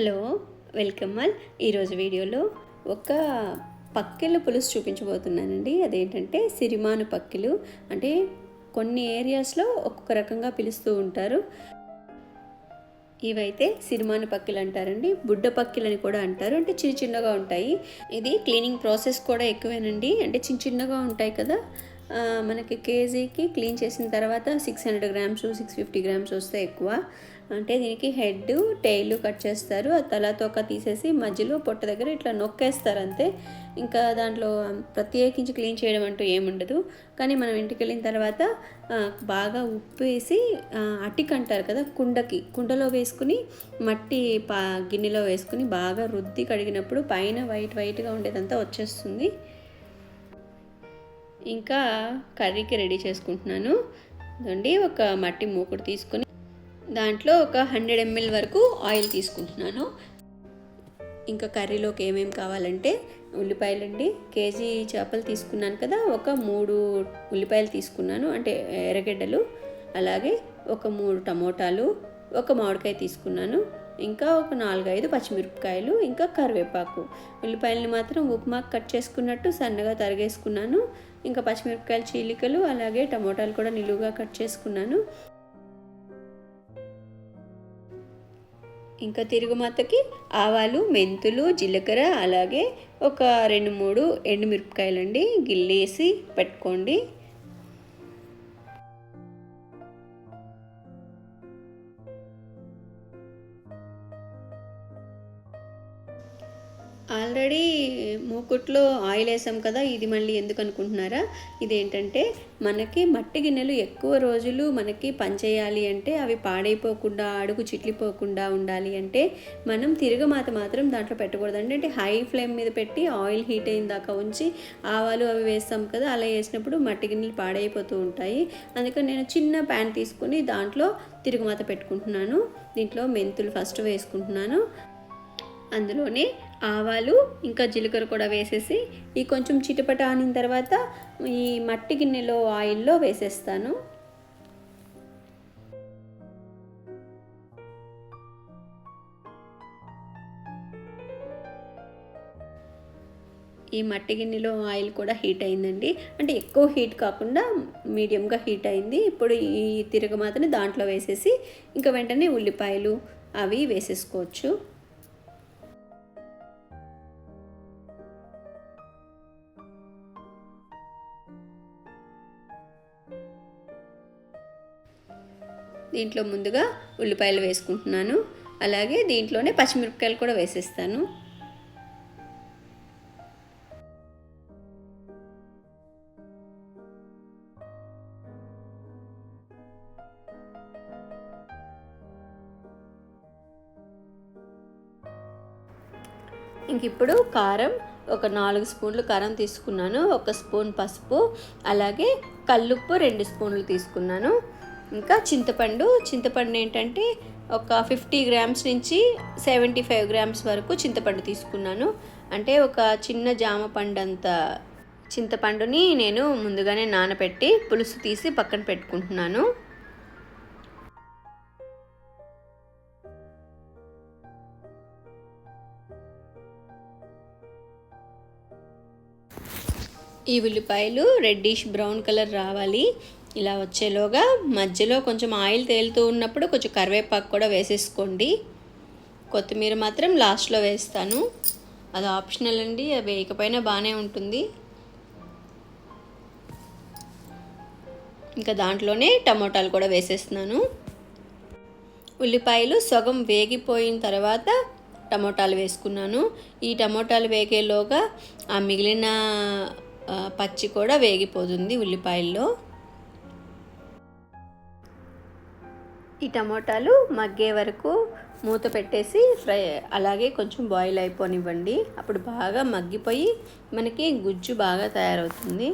Hello welcome all. ఈరోజు వీడియోలో ఒక పక్కెల పులుసు చూపించబోతున్నానండి. అదేంటంటే సిరిమాను పక్కిలు. అంటే కొన్ని ఏరియాస్లో ఒక్కొక్క రకంగా పిలుస్తూ ఉంటారు. ఇవైతే సిరిమాను పక్కిలు అంటారండి. బుడ్డ పక్కిలు అని కూడా అంటారు. అంటే చిన్న చిన్నగా ఉంటాయి. ఇది క్లీనింగ్ ప్రాసెస్ కూడా ఎక్కువేనండి. అంటే చిన్న చిన్నగా ఉంటాయి కదా. మనకి కేజీకి క్లీన్ చేసిన తర్వాత six hundred grams six fifty grams వస్తే ఎక్కువ. అంటే దీనికి హెడ్ టైల్ కట్ చేస్తారు. ఆ తల తొక్క తీసేసి మధ్యలో పొట్ట దగ్గర ఇట్లా నొక్కేస్తారు అంతే. ఇంకా దాంట్లో ప్రత్యేకించి క్లీన్ చేయడం అంటూ ఏముండదు కానీ మనం ఇంటికి వెళ్ళిన తర్వాత బాగా ఉప్పు వేసి ఆ, అటిక్ అంటారు కదా కుండకి కుండలో వేసుకుని మట్టి పా గిన్నెలో వేసుకుని బాగా రుద్ది కడిగినప్పుడు పైన వైట్ వైట్గా ఉండేదంతా వచ్చేస్తుంది. ఇంకా కర్రీకి రెడీ చేసుకుంటున్నాను. దండి ఒక మట్టి మూకుడు తీసుకొని దాంట్లో ఒక హండ్రెడ్ ఎంఎల్ వరకు ఆయిల్ తీసుకుంటున్నాను. ఇంకా కర్రీలోకి ఏమేమి కావాలంటే ఉల్లిపాయలండి. కేజీ చేపలు తీసుకున్నాను కదా ఒక మూడు ఉల్లిపాయలు తీసుకున్నాను. అంటే ఎర్రగడ్డలు అలాగే ఒక మూడు టమోటాలు ఒక మామిడికాయ తీసుకున్నాను. ఇంకా ఒక నాలుగైదు పచ్చిమిరపకాయలు ఇంకా కరివేపాకు. ఉల్లిపాయలని మాత్రం ఉప్మాకు కట్ చేసుకున్నట్టు సన్నగా తరిగేసుకున్నాను. ఇంకా పచ్చిమిరపకాయలు చీలికలు అలాగే టమోటాలు కూడా నిలువుగా కట్ చేసుకున్నాను. ఇంకా తిరుగుమాతకి ఆవాలు మెంతులు జీలకర్ర అలాగే ఒక రెండు మూడు ఎండుమిరపకాయలండి గిల్లేసి పెట్టుకోండి. ఆల్రెడీ మూకుట్లో ఆయిల్ వేసాం కదా ఇది మళ్ళీ ఎందుకు అనుకుంటున్నారా? ఇదేంటంటే మనకి మట్టి గిన్నెలు ఎక్కువ రోజులు మనకి పనిచేయాలి అంటే అవి పాడైపోకుండా అడుగు చిట్లిపోకుండా ఉండాలి అంటే మనం తిరగమాత మాత్రం దాంట్లో పెట్టకూడదు. అంటే హై ఫ్లేమ్ మీద పెట్టి ఆయిల్ హీట్ అయిన దాకా ఉంచి ఆవాలు అవి వేస్తాం కదా అలా వేసినప్పుడు మట్టి గిన్నెలు పాడైపోతూ ఉంటాయి. అందుకని నేను చిన్న ప్యాన్ తీసుకుని దాంట్లో తిరుగుమాత పెట్టుకుంటున్నాను. దీంట్లో మెంతులు ఫస్ట్ వేసుకుంటున్నాను. అందులోనే ఆవాలు ఇంకా జీలకర్ర కూడా వేసేసి ఈ కొంచెం చిటపట ఆనిన తర్వాత ఈ మట్టి గిన్నెలో ఆయిల్లో వేసేస్తాను. ఈ మట్టి గిన్నెలో ఆయిల్ కూడా హీట్ అయిందండి. అంటే ఎక్కువ హీట్ కాకుండా మీడియంగా హీట్ అయింది. ఇప్పుడు ఈ తిరగమాతని దాంట్లో వేసేసి ఇంకా వెంటనే ఉల్లిపాయలు అవి వేసేసుకోవచ్చు. దీంట్లో ముందుగా ఉల్లిపాయలు వేసుకుంటున్నాను. అలాగే దీంట్లోనే పచ్చిమిరపకాయలు కూడా వేసేస్తాను. ఇంక ఇప్పుడు కారం ఒక నాలుగు స్పూన్లు కారం తీసుకున్నాను. ఒక స్పూన్ పసుపు అలాగే కల్లుప్పు రెండు స్పూన్లు తీసుకున్నాను. ఇంకా చింతపండు. చింతపండు ఏంటంటే ఒక ఫిఫ్టీ గ్రామ్స్ నుంచి సెవెంటీ ఫైవ్ గ్రామ్స్ వరకు చింతపండు తీసుకున్నాను. అంటే ఒక చిన్న జామ పండు అంత చింతపండుని నేను ముందుగానే నానబెట్టి పులుసు తీసి పక్కన పెట్టుకుంటున్నాను. ఈ ఉల్లిపాయలు రెడ్డిష్ బ్రౌన్ కలర్ రావాలి. ఇలా వచ్చేలోగా మధ్యలో కొంచెం ఆయిల్ తేలుతూ ఉన్నప్పుడు కొంచెం కరివేపాకు కూడా వేసేసుకోండి. కొత్తిమీర మాత్రం లాస్ట్లో వేస్తాను. అది ఆప్షనల్ అండి అది వేయకపోయినా బాగానే ఉంటుంది. ఇంకా దాంట్లోనే టమోటాలు కూడా వేసేస్తున్నాను. ఉల్లిపాయలు సగం వేగిపోయిన తర్వాత టమోటాలు వేసుకున్నాను. ఈ టమోటాలు వేగేలోగా ఆ మిగిలిన పచ్చి కూడా వేగిపోతుంది ఉల్లిపాయల్లో. ఈ టమోటాలు మగ్గే వరకు మూత పెట్టేసి ఫ్రై అలాగే కొంచెం బాయిల్ అయిపోనివ్వండి. అప్పుడు బాగా మగ్గిపోయి మనకి గుజ్జు బాగా తయారవుతుంది.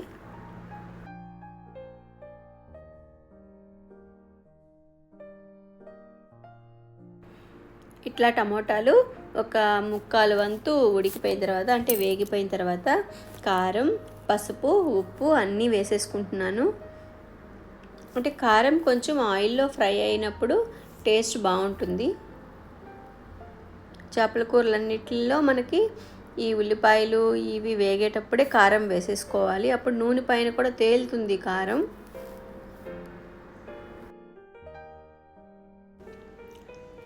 ఇట్లా టమోటాలు ఒక ముక్కాలు వంతు ఉడికిపోయిన తర్వాత అంటే వేగిపోయిన తర్వాత కారం పసుపు ఉప్పు అన్నీ వేసేసుకుంటున్నాను. అంటే కారం కొంచెం ఆయిల్లో ఫ్రై అయినప్పుడు టేస్ట్ బాగుంటుంది. చేపల కూరలన్నిటిలో మనకి ఈ ఉల్లిపాయలు ఇవి వేగేటప్పుడే కారం వేసేసుకోవాలి. అప్పుడు నూనె పైన కూడా తేలుతుంది కారం.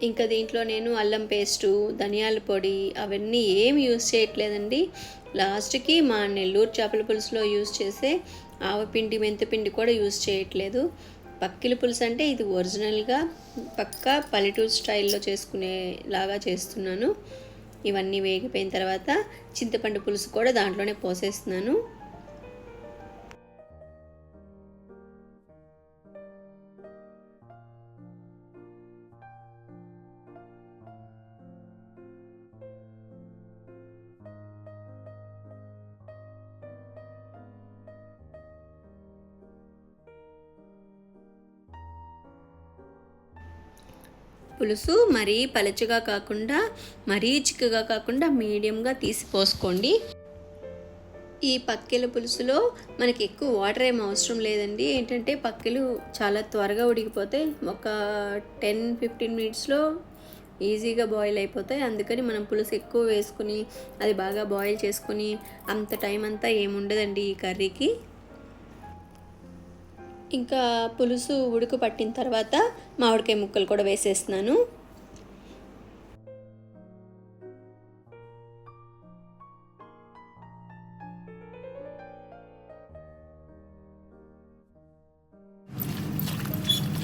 ఇంకా దీంట్లో నేను అల్లం పేస్టు ధనియాల పొడి అవన్నీ ఏమి యూస్ చేయట్లేదండి. లాస్ట్కి మా నెల్లూరు చేపల పులుసులో యూస్ చేసే ఆవపిండి మెంతిపిండి కూడా యూస్ చేయట్లేదు. పక్కిల పులుసు అంటే ఇది ఒరిజినల్గా పక్కా పల్లెటూరు స్టైల్లో చేసుకునేలాగా చేస్తున్నాను. ఇవన్నీ వేగిపోయిన తర్వాత చింతపండు పులుసు కూడా దాంట్లోనే పోసేస్తున్నాను. పులుసు మరీ పలచగా కాకుండా మరీ చిక్కగా కాకుండా మీడియంగా తీసి పోసుకోండి. ఈ పక్కెల పులుసులో మనకి ఎక్కువ వాటర్ ఏం అవసరం లేదండి. ఏంటంటే పక్కెలు చాలా త్వరగా ఉడికిపోతాయి. ఒక టెన్ ఫిఫ్టీన్ మినిట్స్లో ఈజీగా బాయిల్ అయిపోతాయి. అందుకని మనం పులుసు ఎక్కువ వేసుకుని అది బాగా బాయిల్ చేసుకుని అంత టైం అంతా ఏముండదండి ఈ కర్రీకి. ఇంకా పులుసు ఉడుకు పట్టిన తర్వాత మామిడికాయ ముక్కలు కూడా వేసేస్తున్నాను.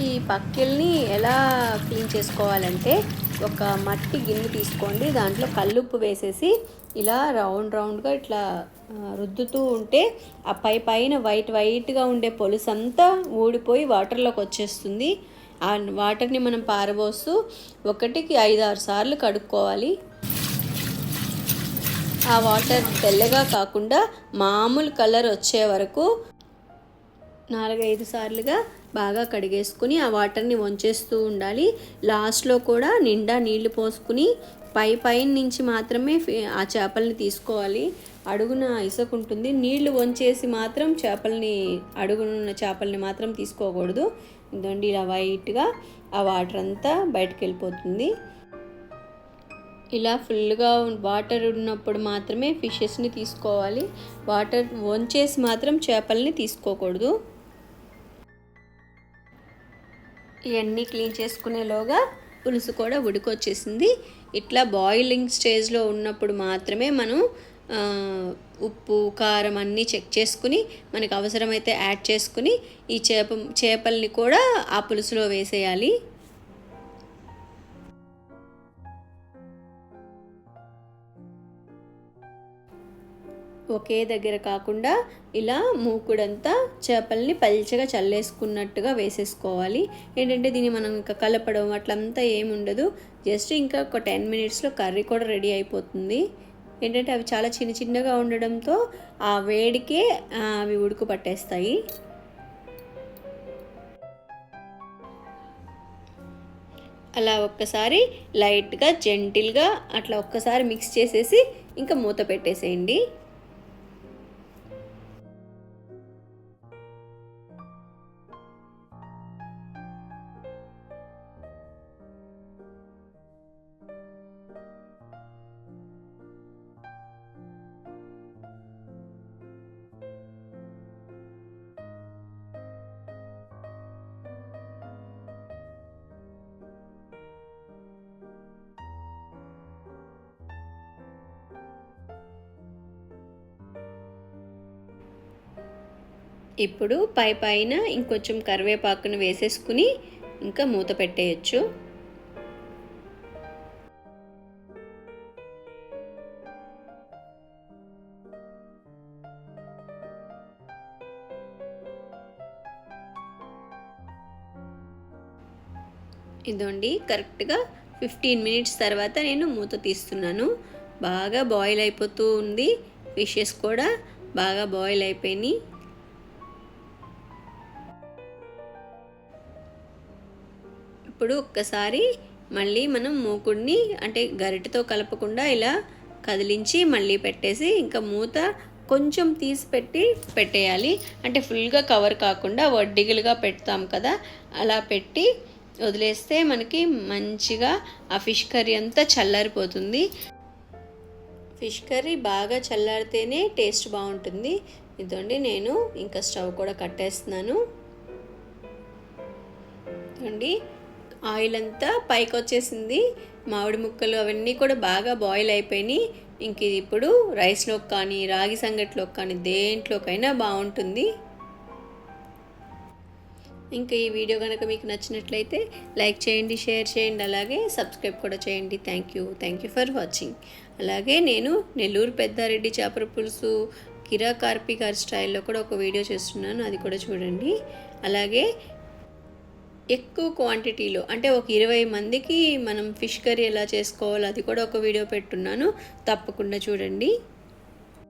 ఈ పక్కిల్ని ఎలా క్లీన్ చేసుకోవాలంటే ఒక మట్టి గిన్నె తీసుకోండి. దాంట్లో కల్లుప్పు వేసేసి ఇలా రౌండ్ రౌండ్గా ఇట్లా రుద్దుతూ ఉంటే ఆ పై పైన వైట్ వైట్గా ఉండే పొలుసు అంతా ఊడిపోయి వాటర్లోకి వచ్చేస్తుంది. ఆ వాటర్ని మనం పారబోస్తూ ఒకటికి ఐదు ఆరు సార్లు కడుక్కోవాలి. ఆ వాటర్ తెల్లగా కాకుండా మామూలు కలర్ వచ్చే వరకు నాలుగైదు సార్లుగా బాగా కడిగేసుకుని ఆ వాటర్ని వంచేస్తూ ఉండాలి. లాస్ట్లో కూడా నిండా నీళ్ళు పోసుకుని పై పైన నుంచి మాత్రమే ఆ చేపల్ని తీసుకోవాలి. అడుగున ఇసుక ఉంటుంది. నీళ్ళు వంచేసి మాత్రం చేపల్ని అడుగునున్న చేపల్ని మాత్రం తీసుకోకూడదు. ఇదండి ఇలా వైట్గా ఆ వాటర్ అంతా బయటకు వెళ్ళిపోతుంది. ఇలా ఫుల్గా వాటర్ ఉన్నప్పుడు మాత్రమే ఫిషెస్ని తీసుకోవాలి. వాటర్ వంచేసి మాత్రం చేపల్ని తీసుకోకూడదు. ఇవన్నీ క్లీన్ చేసుకునేలోగా పులుసు కూడా ఉడికొచ్చేసింది. ఇట్లా బాయిలింగ్ స్టేజ్లో ఉన్నప్పుడు మాత్రమే మనం ఉప్పు కారం అన్నీ చెక్ చేసుకుని మనకు అవసరమైతే యాడ్ చేసుకుని ఈ చేప చేపల్ని కూడా ఆ పులుసులో వేసేయాలి. ఒకే దగ్గర కాకుండా ఇలా మూకుడంతా చేపల్ని పల్చగా చల్లేసుకున్నట్టుగా వేసేసుకోవాలి. ఏంటంటే దీన్ని మనం ఇంకా కలపడం అట్లంతా ఏమి ఉండదు జస్ట్ ఇంకా ఒక టెన్ మినిట్స్లో కర్రీ కూడా రెడీ అయిపోతుంది. ఏంటంటే అవి చాలా చిన్న చిన్నగా ఉండడంతో ఆ వేడికే అవి ఉడుకు పట్టేస్తాయి. అలా ఒక్కసారి లైట్గా జెంటిల్గా అట్లా ఒక్కసారి మిక్స్ చేసేసి ఇంకా మూత పెట్టేసేయండి. ఇప్పుడు పై పైన ఇంకొంచెం కరివేపాకును వేసేసుకుని ఇంకా మూత పెట్టేయచ్చు. ఇదండి కరెక్ట్గా ఫిఫ్టీన్ మినిట్స్ తర్వాత నేను మూత తీస్తున్నాను. బాగా బాయిల్ అయిపోతూ ఉంది. ఫిషెస్ కూడా బాగా బాయిల్ అయిపోయినాయి. ఇప్పుడు ఒక్కసారి మళ్ళీ మనం మూకుడిని అంటే గరిటతో కలపకుండా ఇలా కదిలించి మళ్ళీ పెట్టేసి ఇంకా మూత కొంచెం తీసి పెట్టి పెట్టేయాలి. అంటే ఫుల్గా కవర్ కాకుండా వడ్డిగలుగా పెడతాం కదా అలా పెట్టి వదిలేస్తే మనకి మంచిగా ఆ ఫిష్ కర్రీ అంతా చల్లారిపోతుంది. ఫిష్ కర్రీ బాగా చల్లారితేనే టేస్ట్ బాగుంటుంది. ఇదండి నేను ఇంకా స్టవ్ కూడా కట్టేస్తున్నాను. అండి ఆయిల్ అంతా పైకి వచ్చేసింది మామిడి ముక్కలు అవన్నీ కూడా బాగా బాయిల్ అయిపోయినాయి. ఇంక ఇది ఇప్పుడు రైస్లోకి కానీ రాగి సంగట్లోకి కానీ దేంట్లోకైనా బాగుంటుంది. ఇంకా ఈ వీడియో కనుక మీకు నచ్చినట్లయితే లైక్ చేయండి షేర్ చేయండి అలాగే సబ్స్క్రైబ్ కూడా చేయండి. Thank you. Thank you for watching. అలాగే నేను నెల్లూరు పెద్దారెడ్డి చేపల పులుసు కిరా కార్పి గారి స్టైల్లో కూడా ఒక వీడియో చేస్తున్నాను. అది కూడా చూడండి. అలాగే ఎక్కువ క్వాంటిటీలో అంటే ఒక ఇరవై మందికి మనం ఫిష్ కర్రీ ఎలా చేసుకోవాలో అది కూడా ఒక వీడియో పెట్టున్నాను. తప్పకుండా చూడండి.